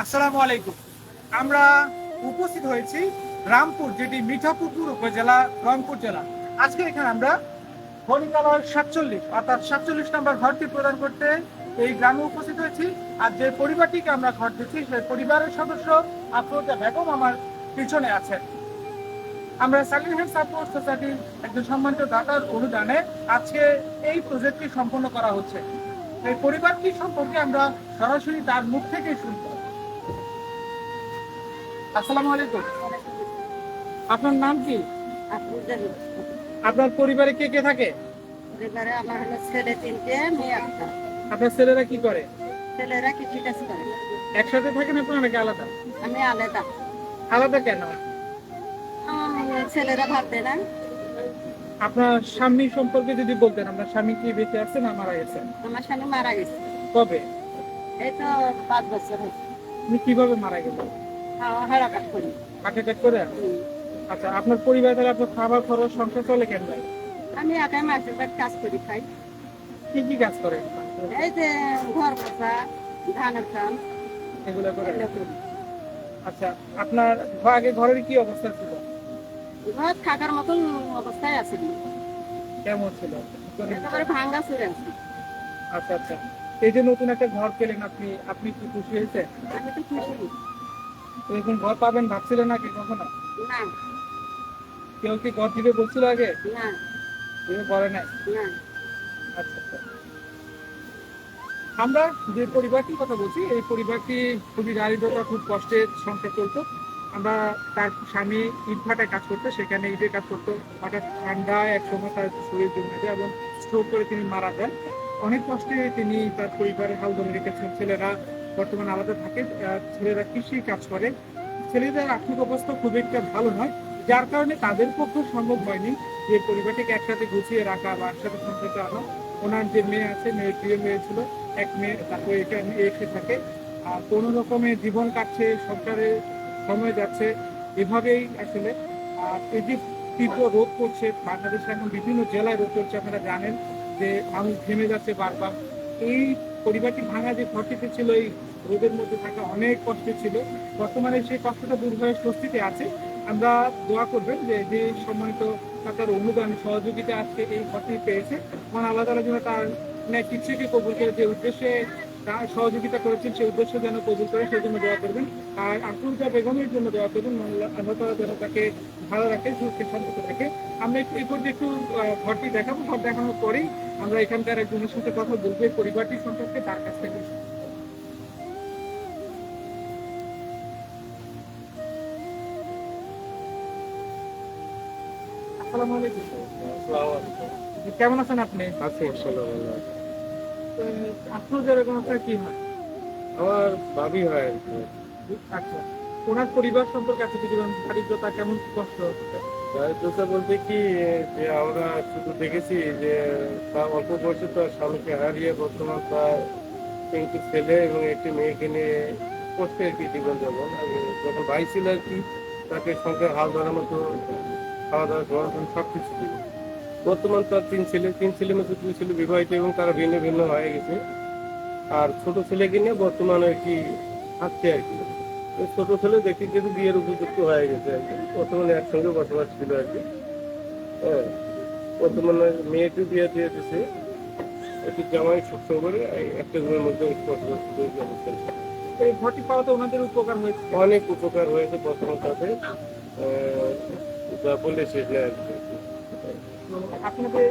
আসসালামু আলাইকুম। আমরা উপস্থিত হয়েছি রামপুর, যেটি মিঠাপুকুর উপজেলা, রংপুর জেলা। আজকে এখানে আমরা হরিকালয় সাতচল্লিশ, অর্থাৎ সাতচল্লিশ নম্বর ঘরটি প্রদান করতে এই গ্রামে উপস্থিত হয়েছি। আর যে পরিবারটিকে আমরা ঘর দিচ্ছি, সেই পরিবারের সদস্য আফরোজা বেগম আমার পিছনে আছেন। আমরা সাকিব হেড সাপোর্ট সোসাইটির একজন সম্মানিত দাতার অনুদানে আজকে এই প্রজেক্টটি সম্পন্ন করা হচ্ছে। এই পরিবারটি সম্পর্কে আমরা সরাসরি তার মুখ থেকেই শুনব। আসসালামু আলাইকুম। আপনার নাম কি? আপনার পরিবারে কে কে থাকে? পরিবারে আমার হলো ছেলে তিনটে মেয়ে একটা আপনার ছেলেরা কি করে? ছেলেরা কিছু কাজ করে। না। একসাথে থাকেন আপনারা নাকি আলাদা? আমি আলাদা। আলাদা কেন? ছেলেরা ভাত দেয় না। আপনার স্বামী সম্পর্কে যদি বলতেন আপনার স্বামী কি বেঁচে আছে না মারা গেছেন আমার স্বামী মারা গেছে। কবে? এই তো পাঁচ বছর হয়েছে। কীভাবে মারা গেলেন খাওয়া হারা কাজ করি? করে আচ্ছা আপনার পরিবার তাহলে আপনার খাবার খরচ সংসার চলে কেন ভাই? আমি একাই মাসের বাড়ি কাজ করি খাই। কি কি কাজ করেন? এই যে ঘর বসা ধানের কাম এগুলো করে? আচ্ছা আপনার আগে ঘরের কি অবস্থা ছিল? ঘর থাকার মতন অবস্থায় আছে। কেমন ছিল? একেবারে ভাঙ্গা চুরে আছে আচ্ছা আচ্ছা। এই যে নতুন একটা ঘর পেলেন আপনি আপনি কি খুশি হয়েছে আমি তো খুশি। এরকম ঘর পাবেন ভাবছিলেন নাকি কখনো? না। কেউ কি ঘর দিবে বলছিল আগে? না। দিবে বলে নাই? না। আচ্ছা আচ্ছা। আমরা যে পরিবারটির কথা বলছি এই পরিবারটি খুবই দারিদ্রতা খুব কষ্টের সংসার চলতো। আমরা তার স্বামী ইটভাটায় কাজ করতো সেখানে ইটের কাজ করতো। হঠাৎ ঠান্ডা এক সময় তার শরীর জমে যায় এবং স্ট্রোক করে তিনি মারা যান। অনেক কষ্টে তিনি তার পরিবারের হাল ধরে রেখেছেন ছেলেরা বর্তমানে আলাদা থাকে ছেলেরা কৃষি কাজ করে। ছেলেদের আর্থিক অবস্থা খুব একটা ভালো নয়, যার কারণে তাদের পক্ষে সম্ভব হয়নি যে পরিবারটিকে একসাথে গুছিয়ে রাখা বা একসাথে সংসার চালানো ওনার যে মেয়ে আছে, মেয়ের প্রিয় মেয়ে ছিল, এক মেয়ে, তারপরে এখানে এসে থাকে। আর কোনো রকমে জীবন কাটছে, সংসারে সময় যাচ্ছে, এভাবেই আসলে। আর এই যে তীব্র রোদ পড়ছে বাংলাদেশে এখন বিভিন্ন জেলায় রোদ করছে আপনারা জানেন যে মানুষ ঘেমে যাচ্ছে বারবার। এই পরিবারটি ভাঙা যে ঘরটিতে ছিল, এই রোদের মধ্যে থাকা অনেক কষ্ট ছিল। বর্তমানে সেই কষ্টটা দূর হয়ে স্বস্তিতে আছে। আমরা দোয়া করবেন যে যে সম্মানিত তার অনুদান, সহযোগিতা আজকে এই ঘরটি পেয়েছে। মানে আল্লাহ তালা যেন তার ন্যায় কবুল করে যে উদ্দেশ্যে তার সহযোগিতা করেছেন, সেই উদ্দেশ্য যেন কবুল করে সেই জন্য দোয়া করবেন। আর আকুলতা বেগমের জন্য দোয়া করবেন আল্লাহ যেন তাকে ভালো রাখে সুখে শান্তিতে রাখে। আমরা এই পর্যন্ত একটু ঘরটি দেখাবো, ঘর দেখানোর পরেই আমরা এখানকার একজনের সাথে কথা বলব পরিবারটি সম্পর্কে তার কাছ থেকে। কেমন আছেন আপনি? আছে। ভালো আছে। আপনার কি হয় আমার ভাবি হয় আর কি। আচ্ছা ওনার পরিবার সম্পর্কে আছে কিছু বলুন? দারিদ্রতা কেমন কষ্ট দারিদ্রতা বলতে কি যে আমরা শুধু দেখেছি যে তার অল্প বয়সে তার স্বামীকে হারিয়ে বর্তমান তার তিনটি ছেলে এবং একটি মেয়েকে নিয়ে করতে আর কি জীবনযাপন আমি যখন ভাই ছিল আর কি তাকে সংসার হাল ধরার মতো খাওয়া দাওয়া সব কিছু ছিল বর্তমান তার তিন ছেলে তিন ছেলে মধ্যে দুই ছেলে বিবাহিত এবং তারা ভিন্ন ভিন্ন হয়ে গেছে। আর ছোট ছেলেকে নিয়ে বর্তমানে আর কি থাকছে আর কি। ছোট ছেলে দেখি যেহেতু বিয়ের উপযুক্ত হয়ে গেছে আর কি। বর্তমানে একসঙ্গে বসবাস ছিল আর কি। হ্যাঁ বর্তমানে মেয়েকে বিয়ে দিয়ে দিছে। একটু জামাই সুস্থ করে একটা রুমের মধ্যে বসবাস এই ঘরটি পাওয়াতে ওনাদের উপকার হয়েছে? অনেক উপকার হয়েছে বর্তমান তাতে। যা বলে শেষ আর কি। আপনাদের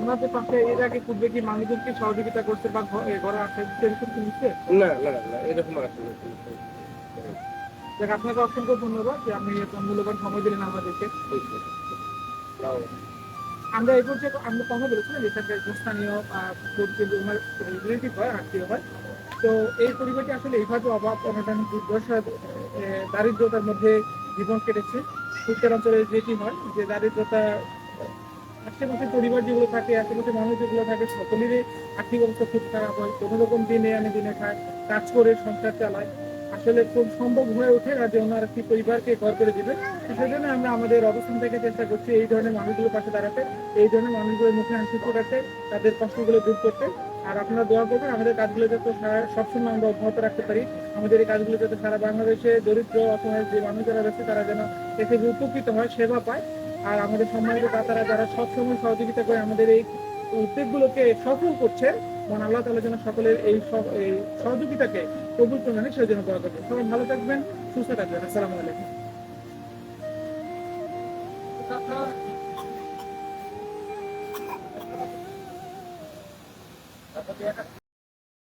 ওনাদের পাশে এর আগে পূর্বে কি মানুষজনকে সহযোগিতা করছে বা ঘরে আসে সেরকম কি নিচ্ছে? না না না এরকম আসলে দেখ আপনাকে অসংখ্য ধন্যবাদ যে আপনি এত মূল্যবান সময় দিলেন আমাদেরকে। আমরা এই পর্যায়ে আমরা কথা বলেছিলাম যে এখানকার একজন স্থানীয় রিলেটিভ হয় আত্মীয় হয়। তো এই পরিবারটি আসলে এইভাবে অভাব অনটন দুর্দশা দারিদ্রতার মধ্যে জীবন কেটেছে। উত্তরাঞ্চলে যেটি হয়, যে দারিদ্রতা আশেপাশে পরিবার যেগুলো থাকে আশেপাশে মানুষ যেগুলো থাকে, সকলেরই আর্থিক অবস্থা খুব খারাপ হয়। কোনো রকম দিনে আনে দিনে খায়, কাজ করে, সংসার চালায়। আসলে খুব সম্ভব হয়ে ওঠে না যে ওনার একটি পরিবারকে ঘর করে দিবে। সেজন্য আমরা আমাদের অবস্থান থেকে চেষ্টা করছি এই ধরনের মানুষগুলোর পাশে দাঁড়াতে, এই ধরনের মানুষগুলোর মুখে হাসি ফোটাতে, তাদের কষ্টগুলো দূর করতে। আর আপনারা দোয়া করবেন, আমাদের কাজগুলো যাতে সবসময় আমরা অব্যাহত রাখতে পারি। আমাদের এই কাজগুলো যাতে সারা বাংলাদেশে দরিদ্র অসহায় যে মানুষ যারা রয়েছে, তারা যেন এ থেকে উপকৃত হয়, সেবা পায়। আর আমাদের সম্মানিত দাতারা যারা সবসময় সহযোগিতা করে আমাদের এই উদ্যোগগুলোকে সফল করছে মহান আল্লাহ তালা যেন সকলের এই সহযোগিতাকে কবুল করে নেন সেই জন্য দোয়া করবেন। সবাই ভালো থাকবেন, সুস্থ থাকবেন। আসসালামু আলাইকুম।